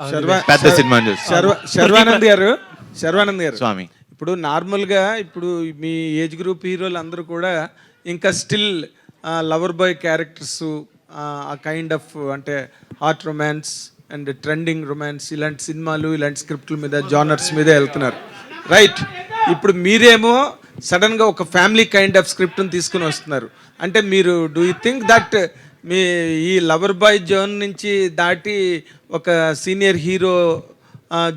పెద్ద సినిమా శర్వానంద్ గారు శర్వానంద్ గారు. స్వామి. ఇప్పుడు నార్మల్గా ఇప్పుడు మీ ఏజ్ గ్రూప్ హీరోలు అందరూ కూడా ఇంకా స్టిల్ లవర్ బాయ్ క్యారెక్టర్స్ ఆ కైండ్ ఆఫ్ అంటే heart romance and trending romance ఇలాంటి సినిమాలు ఇలాంటి స్క్రిప్ట్ల మీద జానర్స్ మీద వెళ్తున్నారు. రైట్. ఇప్పుడు మీరేమో సడన్గా ఒక ఫ్యామిలీ కైండ్ ఆఫ్ స్క్రిప్ట్ని తీసుకుని వస్తున్నారు. అంటే మీరు డూ యూ థింక్ దట్ మీ ఈ లవర్ బాయ్ జోన్ నుంచి దాటి ఒక సీనియర్ హీరో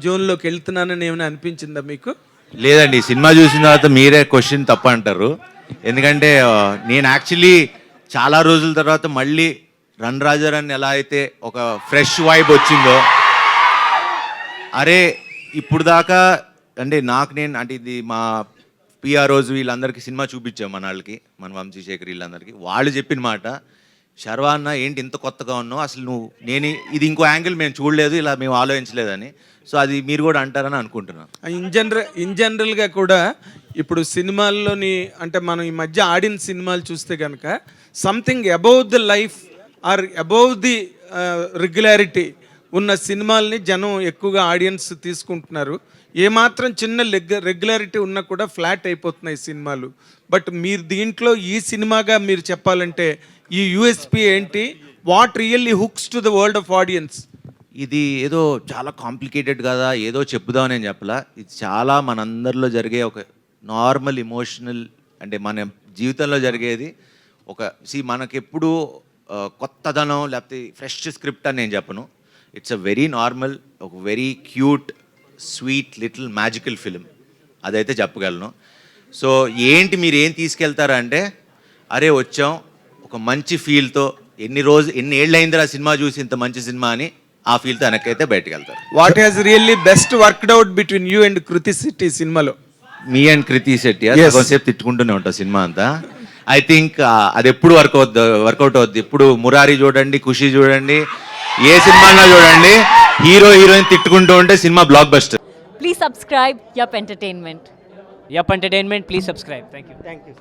జోన్లోకి వెళ్తున్నానని ఏమైనా అనిపించిందా మీకు? లేదండి ఈ సినిమా చూసిన తర్వాత మీరే క్వశ్చన్ తప్ప అంటారు ఎందుకంటే నేను యాక్చువల్లీ చాలా రోజుల తర్వాత మళ్ళీ రన్ రాజారన్ ఎలా అయితే ఒక ఫ్రెష్ వైబ్ వచ్చిందో అరే ఇప్పుడు దాకా అంటే నాకు నేను అంటే ఇది మా పిఆర్ రోజు వీళ్ళందరికీ సినిమా చూపించాం మన వాళ్ళకి మన వంశీశేఖర్ వీళ్ళందరికీ. వాళ్ళు చెప్పిన మాట శర్వా అన్న ఏంటి ఇంత కొత్తగా ఉన్నావు? అసలు నువ్వు నేను ఇది ఇంకో యాంగిల్ మేము చూడలేదు ఇలా మేము ఆలోచించలేదని. సో అది మీరు కూడా అంటారని అనుకుంటున్నాను. ఇన్ జనరల్ ఇన్ జనరల్గా కూడా ఇప్పుడు సినిమాల్లోని అంటే మనం ఈ మధ్య ఆడిన సినిమాలు చూస్తే కనుక something above the life or above the regularity ఉన్న సినిమాల్ని జనం ఎక్కువగా ఆడియన్స్ తీసుకుంటున్నారు. ఏమాత్రం చిన్న లెగ్ రెగ్యులారిటీ ఉన్నా కూడా ఫ్లాట్ అయిపోతున్నాయి సినిమాలు. బట్ మీరు దీంట్లో ఈ సినిమాగా మీరు చెప్పాలంటే ఈ యూఎస్పి ఏంటి? What really hooks to the world of audience? ఇది ఏదో చాలా కాంప్లికేటెడ్ కదా ఏదో చెప్పుదాం నేను చెప్పలా. ఇది చాలా మనందరిలో జరిగే ఒక నార్మల్ ఇమోషనల్ అంటే మన జీవితంలో జరిగేది ఒక సి మనకెప్పుడు కొత్తదనం లేకపోతే ఫ్రెష్ స్క్రిప్ట్ అని నేను చెప్పను. ఇట్స్ అ వెరీ నార్మల్ ఒక very cute sweet little magical film అదైతే చెప్పగలను. సో ఏంటి మీరు ఏం తీసుకెళ్తారంటే అరే వచ్చాం ఒక మంచి ఫీల్తో ఎన్ని రోజు ఎన్ని ఏళ్ళైందిరా సినిమా చూసి ఇంత మంచి సినిమా అని ఆ ఫీల్తో వెనక్కైతే బయటకు వెళ్తారు. What has really best worked out between you and Krithi Shetty సినిమాలో? మీ అండ్ కృతి శెట్టి. కొంతసేపు తిట్టుకుంటూనే ఉంటాం సినిమా అంతా. ఐ థింక్ అది ఎప్పుడు వర్క్ అవుద్ది వర్కౌట్ అవుద్ది. ఇప్పుడు మురారి చూడండి ఖుషి చూడండి ఏ సినిమా చూడండి. హీరో హీరోయిన్ తిట్టుకుంటూ ఉంటే cinema blockbuster please subscribe yup entertainment yup entertainment please subscribe thank you thank you